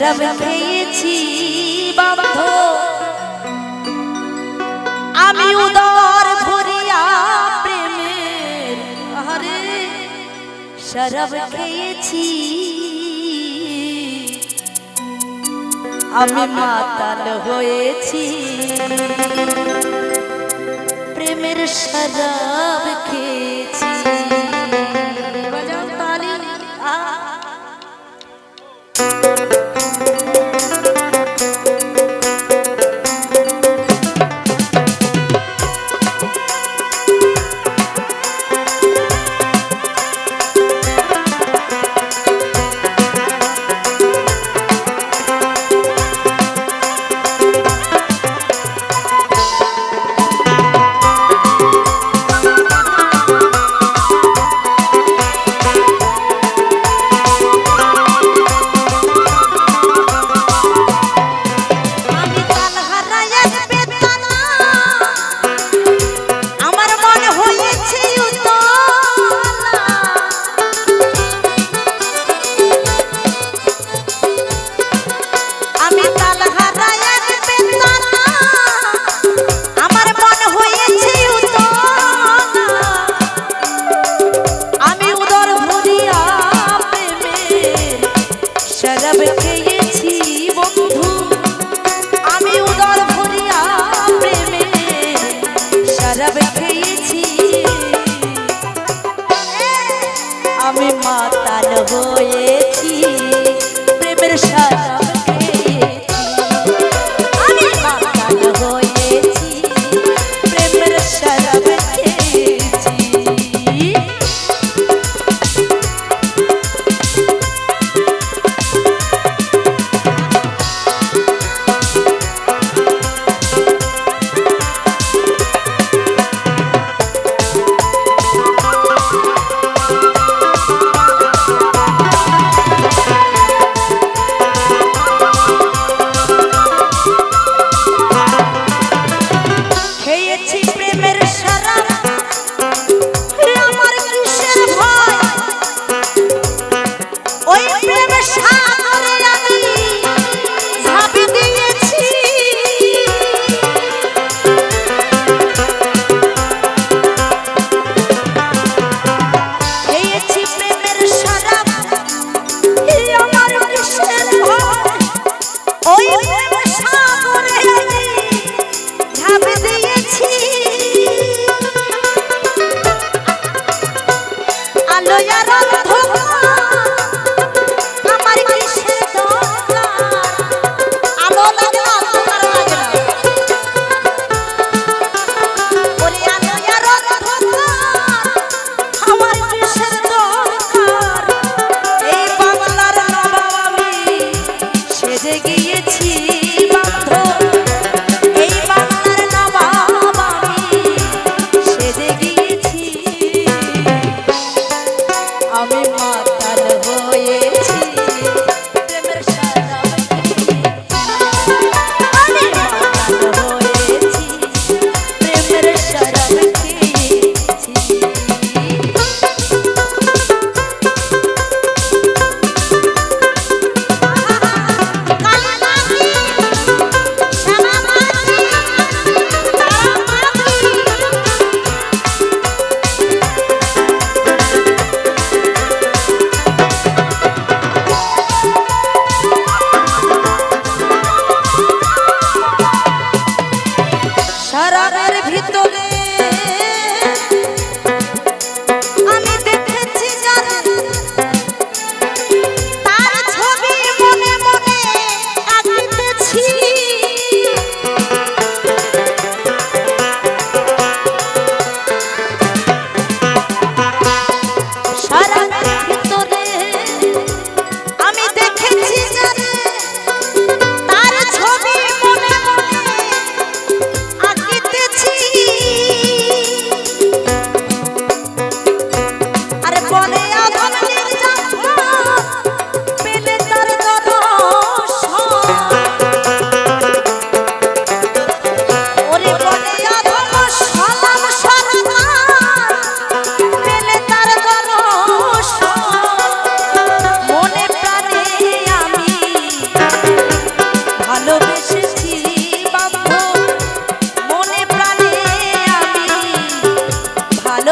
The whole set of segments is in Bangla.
শরাব খেয়েছি বান্ধ আমি উদর ভরিয়া প্রেমের হরে শরাব খেয়েছি। আমি মাতাল হয়েছি, প্রেমের শরাব খেয়ে খারাপ খেয়েছি আমি মাতাল হয়ে 一起。তোদের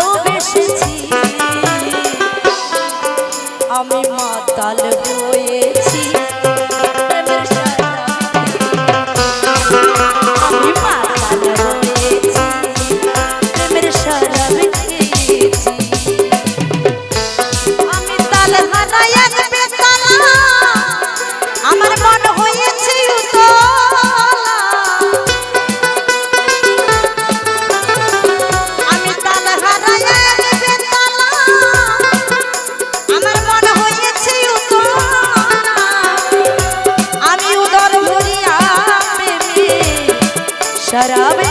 ভালোবেসেছি আমি মাতাল হয়ে আমি